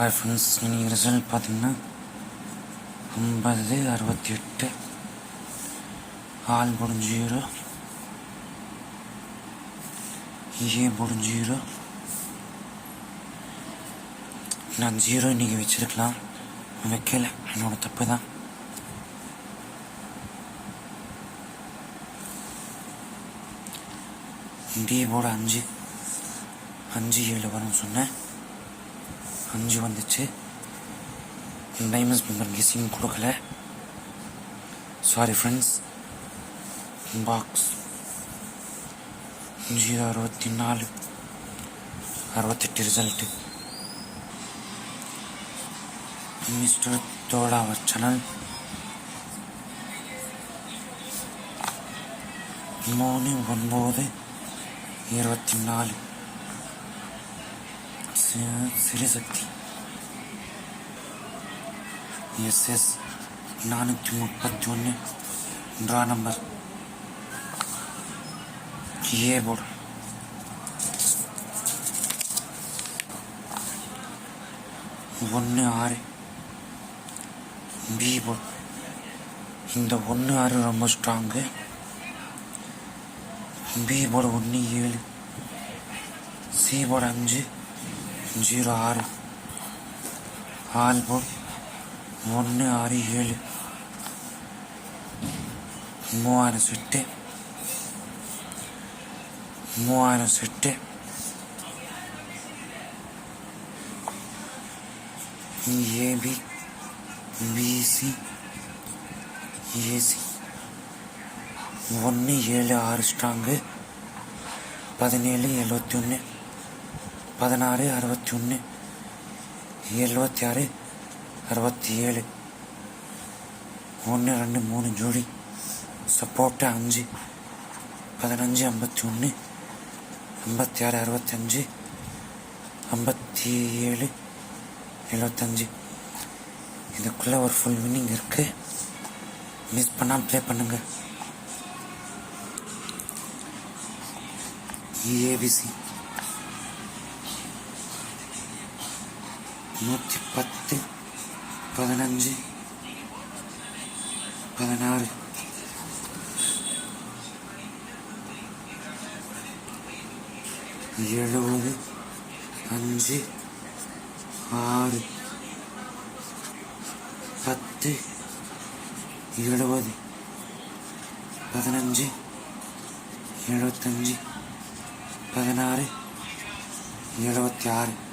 Hi friends இன்னைக்கு result பார்த்தீங்கன்னா ஐம்பது அறுபத்தி எட்டு. ஆள் போடும் ஜீரோ ஏ போடும் ஜீரோ நான் ஜீரோ இன்னைக்கு வச்சிருக்கலாம். வைக்கல. என்னோட தப்பு தான் டி போட அஞ்சு. அஞ்சு ஏழு வரும்னு சொன்னேன். அஞ்சு வந்துச்சு டைமண்ட்ஸ் மெம்பர் கெஸிங் கொடுக்கல சாரி ஃப்ரெண்ட்ஸ் பாக்ஸ் ஜீரோ அறுபத்தி நாலு அறுபத்தெட்டு ரிசல்ட்டு மிஸ்டர் தோடா அவர் சேனல் மூணு ஒன்பது இருபத்தி நாலு சிறுசக்தி எஸ்எஸ் நானூற்றி முப்பத்தி ஒன்று ட்ரா நம்பர் ஏ போர்டு ஒன்று ஆறு பி போர்டு இந்த ஒன்று ஆறு ரொம்ப ஸ்ட்ராங்கு பி போர்டு ஒன்று ஏழு. சி போர்டு அஞ்சு. ஜீரோ ஆறு ஆல் போர்டு ஒன்று ஆறு ஏழு மூவாயிரம் செட்டு மூவாயிரம் செட்டு ஏபி பிசி ஏசி ஒன்று ஏழு ஆறு ஸ்ட்ராங்கு பதினேழு எழுபத்தி ஒன்று பதினாறு அறுபத்தி ஒன்று எழுபத்தி ஆறு அறுபத்தி ஏழு ஒன்று ரெண்டு மூணு ஜோடி. சப்போட்டா அஞ்சு. பதினஞ்சு ஐம்பத்தி ஒன்று ஐம்பத்தி ஆறு அறுபத்தஞ்சு ஐம்பத்தி ஏழு எழுபத்தஞ்சு இதுக்குள்ளே ஒரு ஃபுல் வின்னிங் இருக்குது மிஸ் பண்ணாமல் ப்ளே பண்ணுங்கள் ஏபிசி நூற்றி பத்து பதினஞ்சு பதினாறு. எழுபது அஞ்சு ஆறு. பத்து எழுபது. பதினஞ்சு எழுபத்தஞ்சு. பதினாறு எழுபத்தி ஆறு.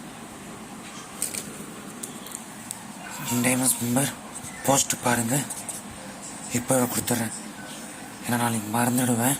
டைமண்ட்ஸ் மெம்பர் போஸ்ட்டு பாருங்கள் இப்போ கொடுத்துட்றேன். ஏன்னா நாளைக்கு மறந்துடுவேன்.